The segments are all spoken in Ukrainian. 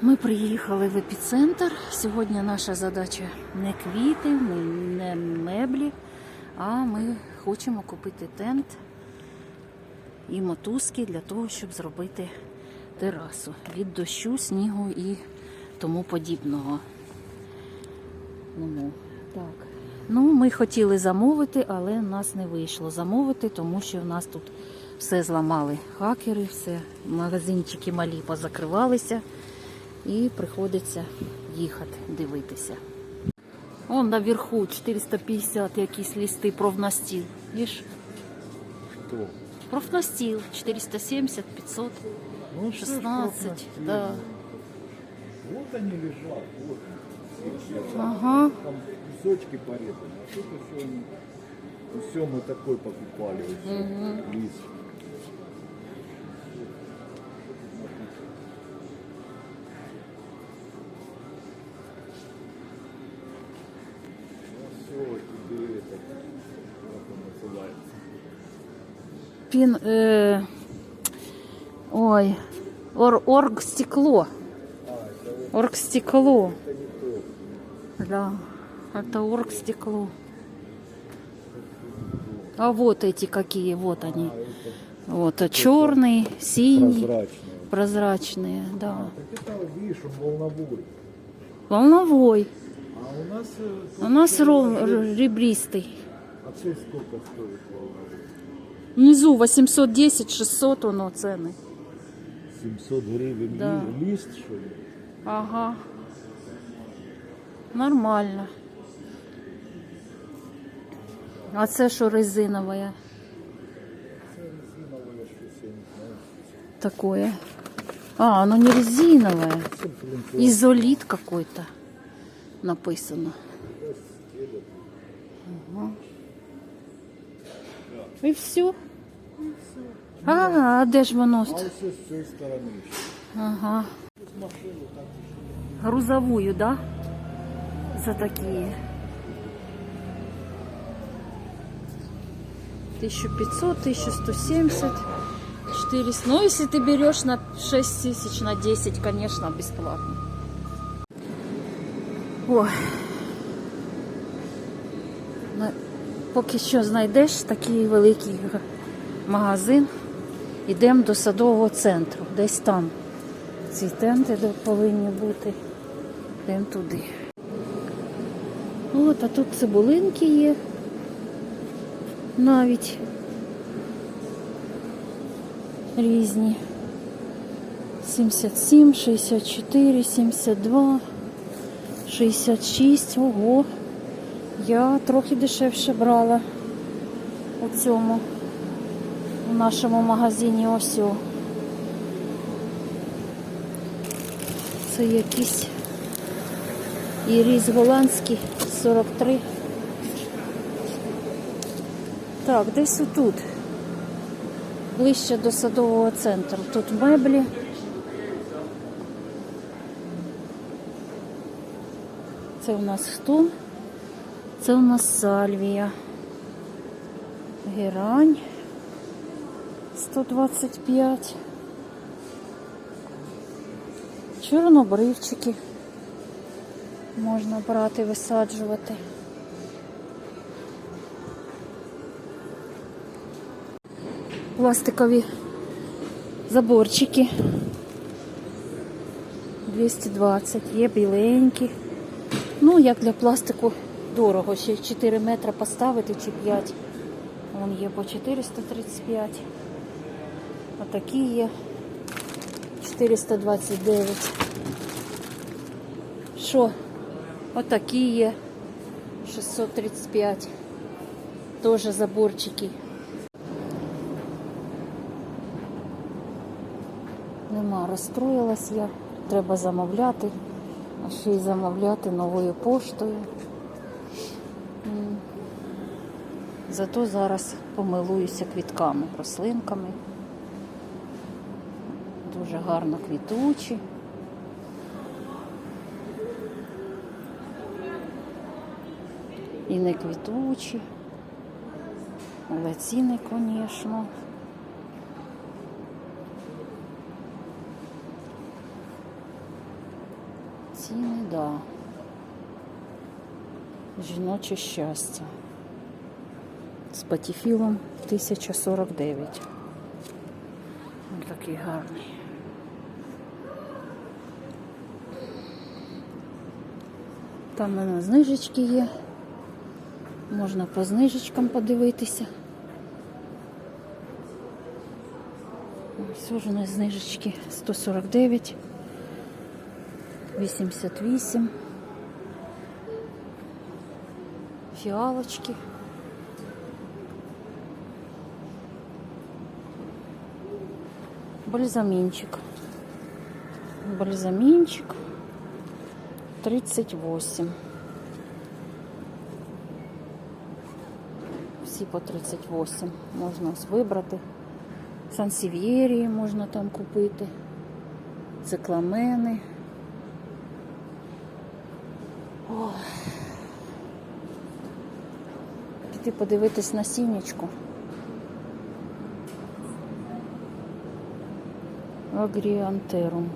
Ми приїхали в епіцентр. Сьогодні наша задача не квіти, не меблі, а ми хочемо купити тент і мотузки для того, щоб зробити терасу від дощу, снігу і тому подібного. Так. Ну, ми хотіли замовити, але нас не вийшло замовити, тому що в нас тут все зламали хакери, все, магазинчики малі позакривалися і приходиться їхати, дивитися. Вон наверху 450 якісь листи профнастіл. Їж? Кто? Профнастіл 470, 500, Ну, 16. Да. Вот они лежат, вот они. Ага. Там кусочки порезаны. А тут все, все мы такой покупали. Вот, Лист. Пін. Е... Ой. Ор, оргстекло. Оргстекло. Да. Это оргстекло. А вот эти какие, вот они. Вот, а черный, синий, прозрачное. прозрачные, да. Волновой. Волновой. А у нас... э, У нас э, ребристый. А сколько стоит волновой? Внизу 810-600 оно цены. 700 гривен Да. лист, что ли? Ага. Нормально. А це що резинове Це резиновое щось, я не знаю. такое? А, оно не резиновое. Це, пластик. Изолит какой-то написано. Ага. І все. А, а де ж воно? А ось з цієї сторони ще. Ага. Тут машину так Грузовую, да? За такие. 1500, 1170, 400. Ну, если ты берешь на 6 тысяч, на 10, конечно, бесплатно. Ой. Поки що знайдеш такий великий магазин, йдемо до садового центру, десь там. Ці тенти повинні бути. Йдемо туди. От, а тут цибулинки є. Навіть різні. 77, 64, 72, 66. Ого. Я трохи дешевше брала у цьому, у нашому магазині ось. Це якийсь іріс голландський 43. Так, десь отут. Ближче до садового центру. Тут меблі. Це у нас хто? Це у нас сальвія. Герань 125. Чорнобривчики можна брати, висаджувати. Пластикові заборчики. 220, є біленькі. Ну, як для пластику дорого, ще 4 метри поставити чи 5. Вон є по 435. А такі є 429. Що? Отакі є 635. Тоже заборчики. Нема, розстроїлась я. Треба замовляти. А ще й замовляти новою поштою. Зато зараз помилуюся квітками, рослинками. Дуже гарно квітучі. І не квітучі. Але ціни, звісно. Ціни, да. Жіноче щастя. З патіфілом 1049. Ось такий гарний. Там у мене знижечки є. Можна по знижечкам подивитися. Ось вже на знижечки 149, 88. Фіалочки. Бальзаминчик. Бальзаминчик 38. Всі по 38. Можна ось вибрати. Сансів'єрії можна там купити. Цикламени. Ой. Піти подивитись на сінечку. Агріантерум.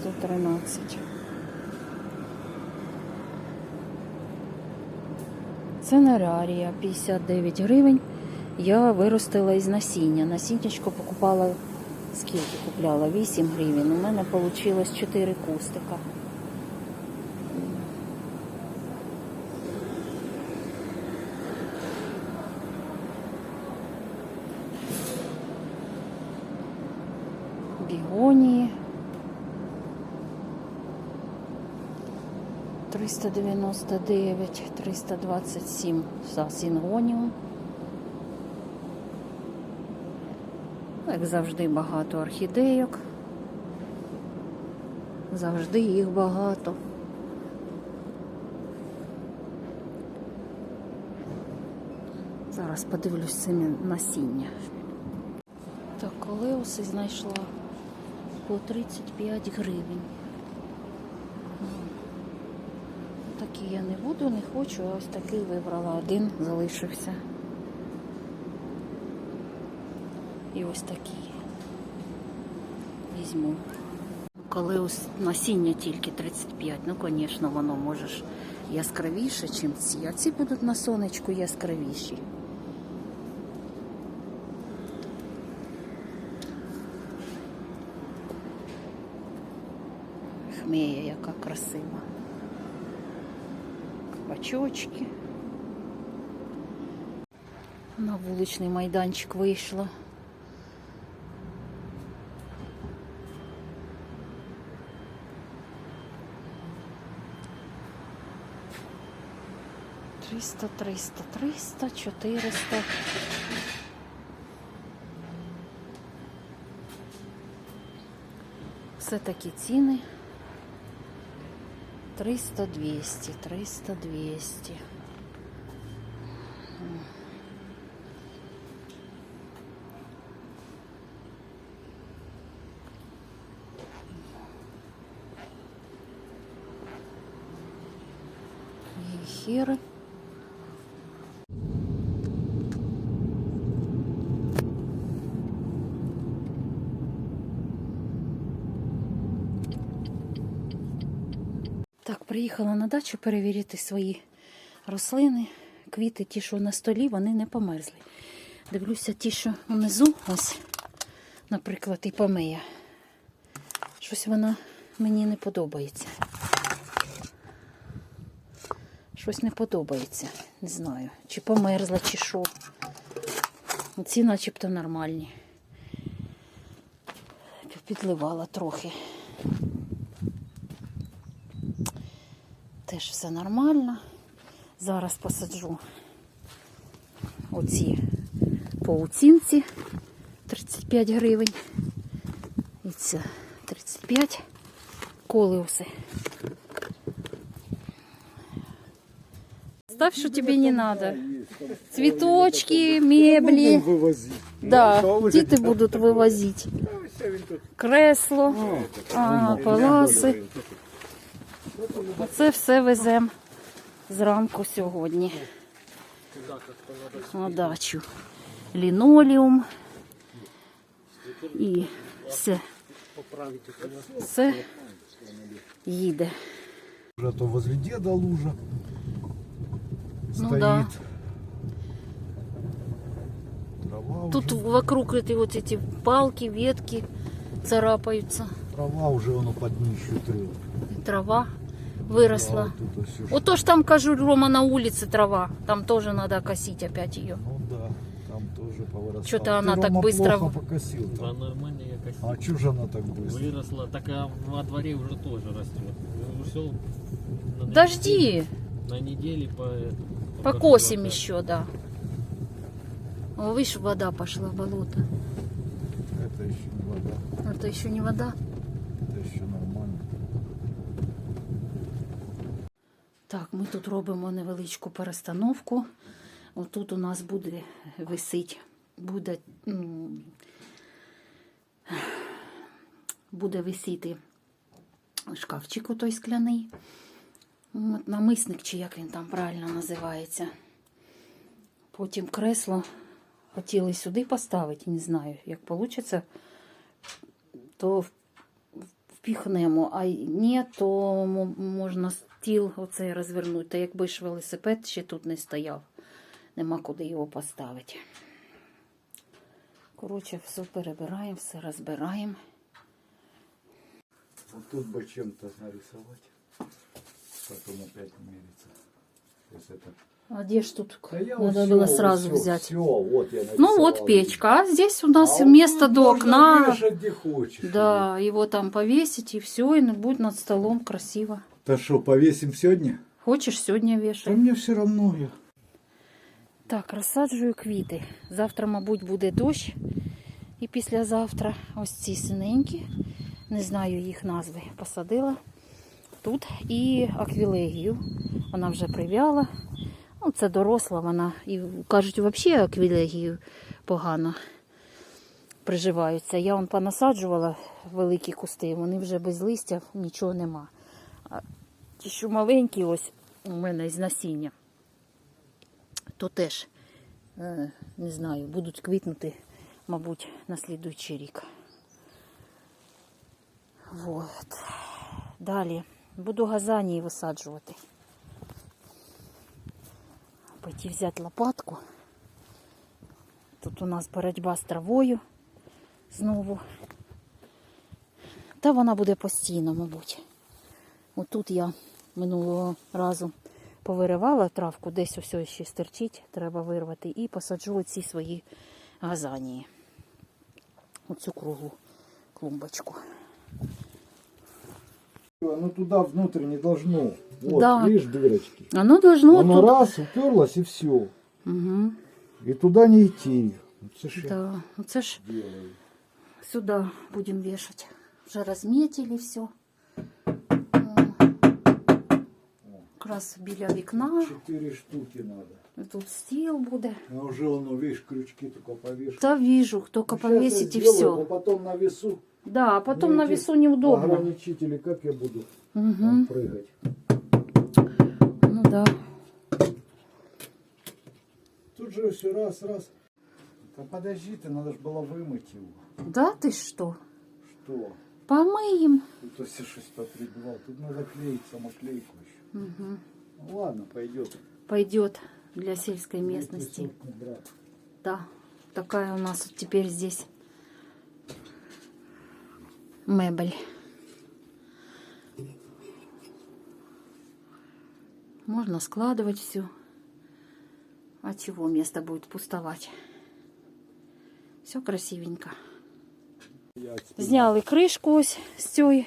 113. Ценерарія 59 гривень. Я виростила із насіння. Насіннячко покупала скільки купляла? 8 гривень. У мене вийшло 4 кустика. Бігонії. 399, 327 за сінгоніум. Як завжди багато орхідейок. Завжди їх багато. Зараз подивлюсь самі насіння. Так, колеуси знайшла по 35 гривень. Такі я не буду, не хочу, а ось такий вибрала. Один залишився. І ось такий. Візьму. Коли ось насіння тільки 35, ну, звісно, воно може яскравіше, ніж ці. А ці будуть на сонечку яскравіші. Хмея, яка красива. Кабачочки. На вуличний майданчик вийшла. Триста, триста, триста, чотириста. Все такі ціни. 300, 200, 300, 200. Ефіри. Так, приїхала на дачу перевірити свої рослини. Квіти, ті, що на столі, вони не померзли. Дивлюся, ті, що внизу, ось, наприклад, і помея. Щось вона мені не подобається. Щось не подобається. Не знаю, чи померзла, чи що. Ці начебто нормальні. Підливала трохи. Теж все нормально. Зараз посаджу оці паутинці 35 гривень. І це 35 колеуси. Ставь, що тобі не надо. Цветочки, меблі. вивозити. Да, діти будуть вивозити. Кресло, а, паласи. Оце все веземо зранку сьогодні. На дачу. Лінолеум і все. Все їде. Уже то возле деда лужа Ну да. Трава Тут уже, вокруг эти вот эти палки, ветки царапаются. трава уже воно под днищу трет. Трава выросла. Да, Вот то ж там, кажу, Рома, на улице трава. Там тоже надо косить опять ее. Ну да, там тоже повырастало. Чё-то Ты, она так Рома, быстро- плохо покосил Да, нормально я косил. А чё же она так быстро? Выросла, так а во дворе уже тоже растет. Ушел на Дожди, На неделе по... покосим горшку еще, да. О, видишь, вода пошла в болото. Это еще не вода, Это еще не вода. это еще нормально. Так, ми тут робимо невеличку перестановку. Отут у нас буде висить, буде, буде висіти шкафчик отой скляний. От, намисник, чи як він там правильно називається. Потім кресло хотіли сюди поставити, не знаю, як вийде, то впіхнемо, а ні, то можна стіл оцей розвернути. Та якби ж велосипед ще тут не стояв, нема куди його поставити. Коротше, все перебираємо, все розбираємо. Тут бы чем-то нарисовать. Потом опять мерится. Если это... А де ж тут? Да я Надо вот было всё, сразу всё, взять. всё, вот я Ну нарисовал. вот печка, а здесь у нас А место вот до можно окна. вешать где хочешь. Да, его там повесить и все, и будет над столом красиво. Да что, повесим сегодня? Хочешь, сегодня Да вешай. мне все равно. Я... Так, розсаджую квіти. Завтра, мабуть, буде дощ. І післязавтра ось ці синенькі, не знаю їх назви, посадила тут. І аквілегію. Вона вже прив'яла. Ну, це доросла вона. І кажуть, взагалі аквілегію погано приживаються. Я вон понасаджувала великі кусти, вони вже без листя, нічого нема. А ті, що маленькі, ось у мене з насіння то теж, е, не знаю, будуть квітнути, мабуть, на слідуючий рік. Вот. Далі буду газанії висаджувати. Пойти взяти лопатку. Тут у нас боротьба з травою знову. Та вона буде постійно, мабуть. Отут я минулого разу повиривала травку, десь усе ще стерчить, треба вирвати, і посаджу оці свої газанії. Оцю круглу клумбочку. Оно туда внутрь не должно. Вот, Да. видишь дырочки. Оно должно Оно тут. раз, уперлось и все. Угу, И туда не идти. Это ж я да. Це ж делаю. сюди будемо вішати. Вже розмітили все. Якраз біля вікна. Четыре штуки надо. Тут стіл буде. А уже он, видишь, крючки только повешать. Та вижу, тільки Ну, щас я повісить і сделаю, все. А потом на весу. да, а потім Ну, на весу неудобно. Ограничители, как я буду Угу. прыгать? Ну да. Тут же все раз, раз. Да подожди ты, надо же было вымыть его. Да ти що? Что? Помиємо. Тут все что поприбивал. Тут надо клеить самоклейку еще. Угу. Ну ладно, пойдет. Пойдет для сельской местности. Да, такая у нас вот теперь здесь мебель. Можно складывать все. А чего место будет пустовать? Все красивенько. Зняли кришку ось з цієї.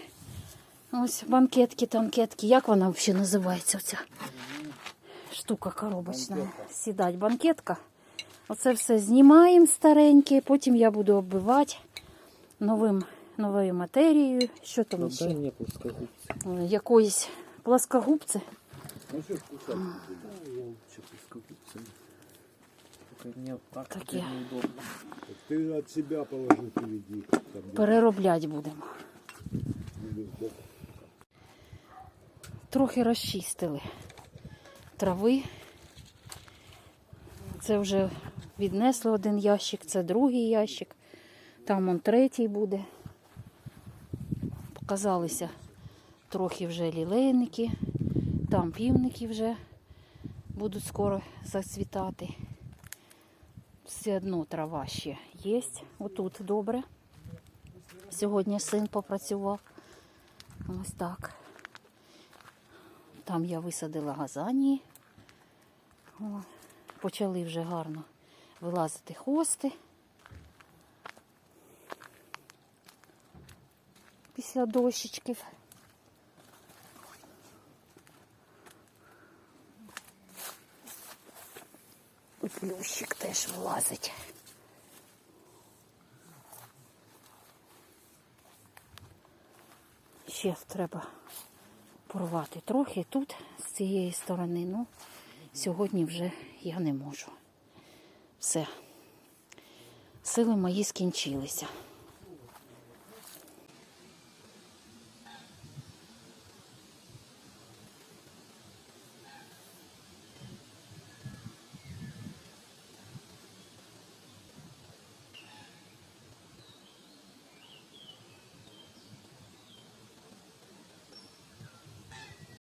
Ось банкетки, танкетки. Як вона взагалі називається оця штука коробочна? Сідать банкетка. Оце все знімаємо стареньке, потім я буду оббивати новим, новою матерією. Що там Дай ще? Е, Якоїсь плоскогубці. Ну. Только мне вот так Так неудобно. Ты от себя положи, приведи. Там Переробляти будемо. Трохи розчистили трави. Це вже віднесли один ящик, це другий ящик. Там он третій буде. Показалися трохи вже лілейники, там півники вже будуть скоро зацвітати. Все одно трава ще є. Отут добре. Сьогодні син попрацював. Ось так. Там я висадила газанії. О, почали вже гарно вилазити хости. Після дощечків. Плющик теж вилазить. Ще треба порвати трохи тут, з цієї сторони. Ну, сьогодні вже я не можу. Все. Сили мої скінчилися.